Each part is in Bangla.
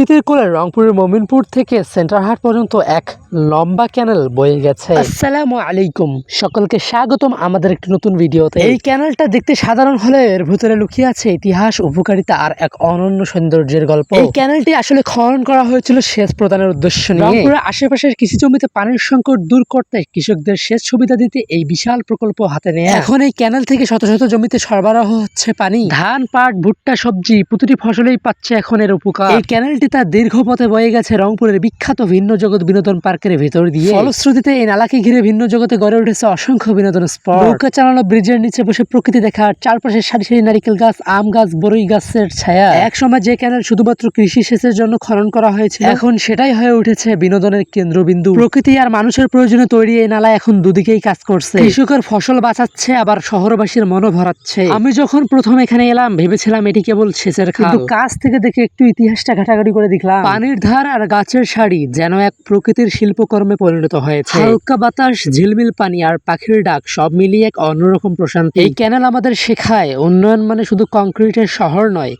প্রকৃতির কোলে রংপুরের মমিনপুর থেকে সেন্টার হাট পর্যন্ত এক লম্বা ক্যানেল বয়ে গেছে। আসসালামু আলাইকুম। সকলকে স্বাগতম আমাদের একটি নতুন ভিডিওতে। এই ক্যানেলটা দেখতে সাধারণ হলে এর ভিতরে লুকিয়ে আছে ইতিহাস উপকারিতা আর এক অনন্য সৌন্দর্যের গল্প। এই ক্যানেলটি আসলে খনন করা হয়েছিল সেচ প্রদানের উদ্দেশ্য নিয়ে। আশেপাশের কৃষি জমিতে পানির সংকট দূর করতে কৃষকদের সেচ সুবিধা দিতে এই বিশাল প্রকল্প হাতে নেয়। এখন এই ক্যানেল থেকে শত শত জমিতে সরবরাহ হচ্ছে পানি। ধান পাট ভুট্টা সবজি প্রতিটি ফসলেই পাচ্ছে এখন এর উপকার। এই ক্যানেলটি তার দীর্ঘ পথে বয়ে গেছে রংপুরের বিখ্যাত ভিন্ন জগৎ বিনোদন পার্কের ভিতর দিয়ে ফলশ্রুতিতে এই নালাকে ঘিরে ভিন্ন জগতে গড়ে উঠেছে অসংখ্য বিনোদন স্পট। নৌকা চালানো ব্রিজের নিচে বসে প্রকৃতি দেখা চারপাশে সারি সারি নারিকেল গাছ আম গাছ বরই গাছের ছায়া। এক সময় যে ক্যানেল শুধুমাত্র কৃষি সেচের জন্য খনন করা হয়েছিল এখন সেটাই হয়ে উঠেছে বিনোদনের কেন্দ্রবিন্দু। প্রকৃতি আর মানুষের প্রয়োজনে তৈরি এই নালা এখন দুদিকেই কাজ করছে। কৃষকের ফসল বাঁচাচ্ছে আবার শহরবাসীর মনও ভরাচ্ছে। আমি যখন প্রথম এখানে এলাম ভেবেছিলাম এটি কেবল সেচের খাল। কিন্তু কাছ থেকে দেখে একটু ইতিহাসটা ঘাটাঘাটি করে দেখলাম। পানির ধার আর গাছের সারি যেন এক প্রকৃতির শিল্পকর্মে পরিণত হয়েছে। হালকা বাতাস ঝিলমিল পানি আর পাখির ডাক সব মিলিয়ে এক অন্যরকম প্রশান্তি। এই ক্যানেল আমাদের শেখায় উন্নয়ন মানে শুধু কংক্রিটের শহর নয়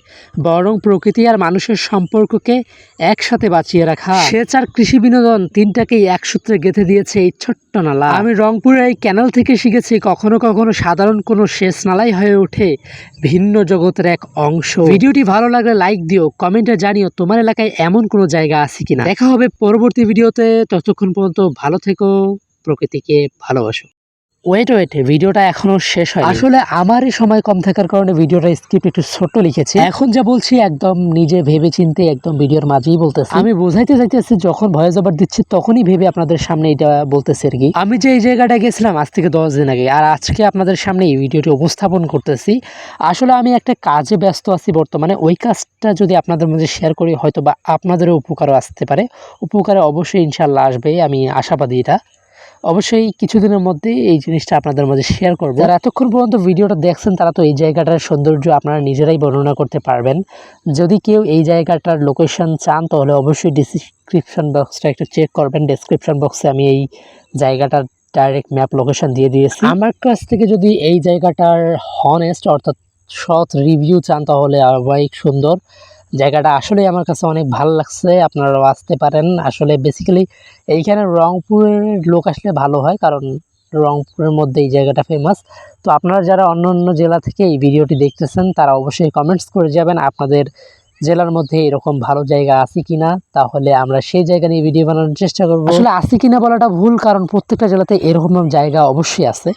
বরং প্রকৃতি আর মানুষের সম্পর্ককে একসাথে বাঁচিয়ে রাখা। সেচ আর কৃষি বিনোদন তিনটাকেই এক সূত্রে গেঁথে দিয়েছে এই ছোট্ট নালা। আমি রংপুরের এই ক্যানেল থেকে শিখেছি কখনো কখনো সাধারণ কোনো সেচ নালাই হয়ে ওঠে ভিন্ন জগতের এক অংশ। ভিডিওটি ভালো লাগলে লাইক দিও কমেন্টে জানিও তোমার এলাকায় এমন কোনো জায়গা আছে কিনা। দেখা হবে পরবর্তী ভিডিওতে ততক্ষণ পর্যন্ত ভালো থেকো প্রকৃতিকে ভালোবাসো। ওয়েট ওয়েট ভিডিওটা এখনও শেষ হয় আসলে আমারই সময় কম থাকার কারণে ভিডিওটা স্ক্রিপ্ট একটু ছোট লিখেছি। এখন যা বলছি একদম নিজে ভেবে চিনতে একদম ভিডিওর মাঝেই বলতেছি। আমি বোঝাইতে চাইতেছি যখন ভয়েস ওভার দিচ্ছি তখনই ভেবে আপনাদের সামনে এটা বলতেছি আর কি। আমি যে এই জায়গাটা গেছিলাম আজ থেকে দশ দিন আগে আর আজকে আপনাদের সামনে এই ভিডিওটি উপস্থাপন করতেছি আসলে আমি একটা কাজে ব্যস্ত আছি বর্তমানে। ওই কাজটা যদি আপনাদের মধ্যে শেয়ার করি হয়তো বা আপনাদেরও উপকারও আসতে পারে। উপকারে অবশ্যই ইনশাল্লাহ আসবে আমি আশাবাদী এটা। অবশ্যই কিছুদিনের মধ্যেই এই জিনিসটা আপনাদের মাঝে শেয়ার করব। যারা এতক্ষণ পর্যন্ত ভিডিওটা দেখছেন, তারা তো এই জায়গাটার সৌন্দর্য আপনারা নিজেরাই বর্ণনা করতে পারবেন। যদি কেউ এই জায়গাটার লোকেশন চান, তাহলে অবশ্যই ডিসক্রিপশন বক্সটা একটু চেক করবেন। ডিসক্রিপশন বক্সে আমি এই জায়গাটার ডাইরেক্ট ম্যাপ লোকেশন দিয়ে দিয়েছি। আমার কাছ থেকে যদি এই জায়গাটার হনেস্ট অর্থাৎ সৎ রিভিউ চান, তাহলে অনেক সুন্দর। জায়গাটা আসলে আমার কাছে অনেক ভালো লাগছে, আপনারাও আসতে পারেন। আসলে বেসিক্যালি এইখানে রংপুরের লোক আসলে ভালো হয়, কারণ রংপুরের মধ্যে এই জায়গাটা ফেমাস তো আপনারা যারা অন্য অন্য জেলা থেকে এই ভিডিওটি দেখতেছেন, তারা অবশ্যই কমেন্টস করে যাবেন, আপনাদের জেলার মধ্যে এরকম ভালো জায়গা আছে কিনা। তাহলে আমরা সেই জায়গা নিয়ে ভিডিও বানানোর চেষ্টা করব। আসলে আছে কিনা বলাটা ভুল, কারণ প্রত্যেকটা জেলাতে এরকম জায়গা অবশ্যই আছে।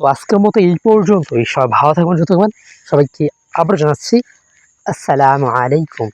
তো আজকের মতো এই পর্যন্তই। সবাই ভালো থাকবেন সুস্থ সবাইকে আবার জানাচ্ছি আসসালামু আলাইকুম।